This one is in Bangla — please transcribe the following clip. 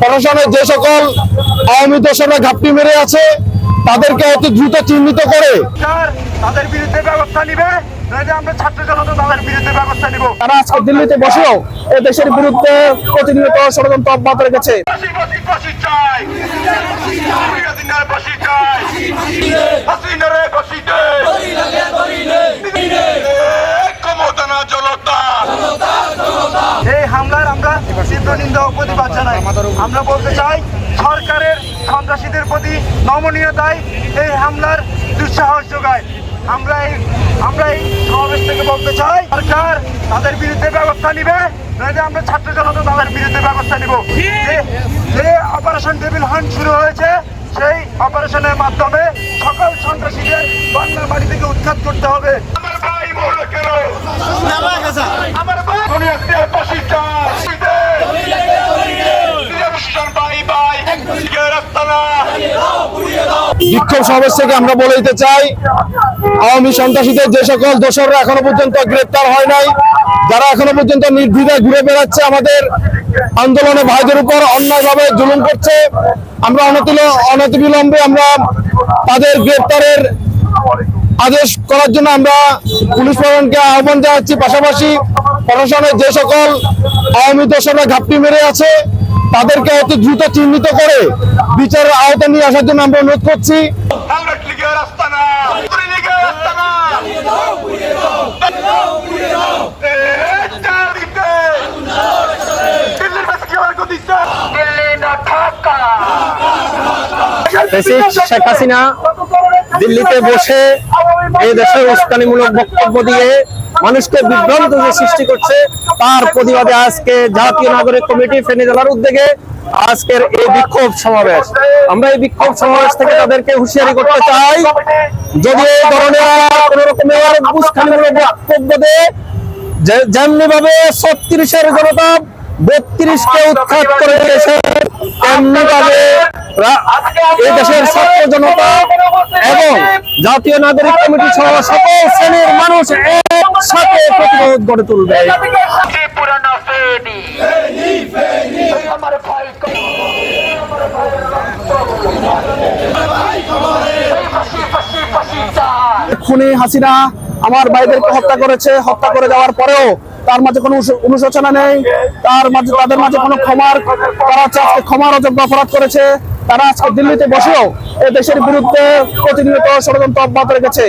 প্রশাসনের যে সকল আওয়ামী দোষরা ঘাপটি মেরে আছে তাদেরকে অতি দ্রুত চিহ্নিত করে তাদের বিরুদ্ধে ব্যবস্থা নিবে আমরা ছাত্র জনতা তাদের বিরুদ্ধে ব্যবস্থা নিব। তারা আজকে দিল্লিতে বসেও এ দেশের বিরুদ্ধে প্রতিনিয়ত ষড়যন্ত্র অব্যাহত রেখেছে। নিন্দা প্রতিবাদ জানাই। আমরা বলতে চাই, সরকারের সন্ত্রাসীদের প্রতি নমনীয়তায় এই হামলার দুঃসাহস যোগায়। আমরা এই আমরা এই সমাবেশ থেকে বলতে চাই, সরকার তাদের বিরুদ্ধে ব্যবস্থা নিবে, নইলে আমরা ছাত্র জনতা তাদের বিরুদ্ধে ব্যবস্থা নিব। যে- অপারেশন টেবিল হান্ট শুরু হয়েছে, সেই অপারেশনের মাধ্যমে সকল সন্ত্রাসীদের বাংলার মাটি থেকে উৎখাত করতে হবে। বিক্ষোভ সমাবেশ থেকে আমরা বলে দিতে চাই, আওয়ামী সন্ত্রাসীদের যে সকল দোসররা এখনও পর্যন্ত গ্রেপ্তার হয় নাই, যারা এখনও পর্যন্ত নির্দ্বিধায় ঘুরে বেড়াচ্ছে আমাদের আন্দোলনে, ভাইদের উপর অন্যায়ভাবে জুলুম করছে। আমরা অনতিল, অনতিবিলম্বে আমরা তাদের গ্রেপ্তারের আদেশ করার জন্য আমরা পুলিশ প্রশাসনকে আহ্বান জানাচ্ছি। পাশাপাশি প্রশাসনের যে সকল আওয়ামী দোষরা ঘাপটি মেরে আছে, তাদেরকে অতি দ্রুত চিহ্নিত করে বিচারের আওতায় নিয়ে আসার জন্য আমরা অনুরোধ করছি। শেখ হাসিনা দিল্লিতে বসে এই দেশের উস্কানিমূলক বক্তব্য দিয়ে মানুষকে বিভ্রান্ত যে সৃষ্টি করছে, তার প্রতিবাদে আজকে জাতীয় নাগরিক কমিটি ফেনী জেলার উদ্যোগে আজকের এই বিক্ষোভ সমাবেশ। আমরা এই বিক্ষোভ সমাবেশ থেকে তাদেরকে হুঁশিয়ারি করতে চাই, যদি এই ধরনের কোন রকমের বক্তব্য দেয় যেমনি ভাবে ছত্রিশের জনতা বত্রিশকে উৎখাত করে দিয়েছে, তেমনি এই ছাত্র জনতা এবং জাতীয় নাগরিক কমিটি সহ সকল শ্রেণির মানুষ একসাথে প্রতিরোধ গড়ে তুলবে। খুনি হাসিনা আমার ভাইদেরকে হত্যা করেছে, হত্যা করে যাওয়ার পরেও তার মাঝে কোনো অনুশোচনা নেই, তার মাঝে তাদের মাঝে কোনো ক্ষমার তারা ক্ষমার অযোগ্য অপরাধ করেছে। তারা আজকে দিল্লিতে বসেও এ দেশের বিরুদ্ধে প্রতিনিয়ত ষড়যন্ত্র অব্যাহত রেখেছে।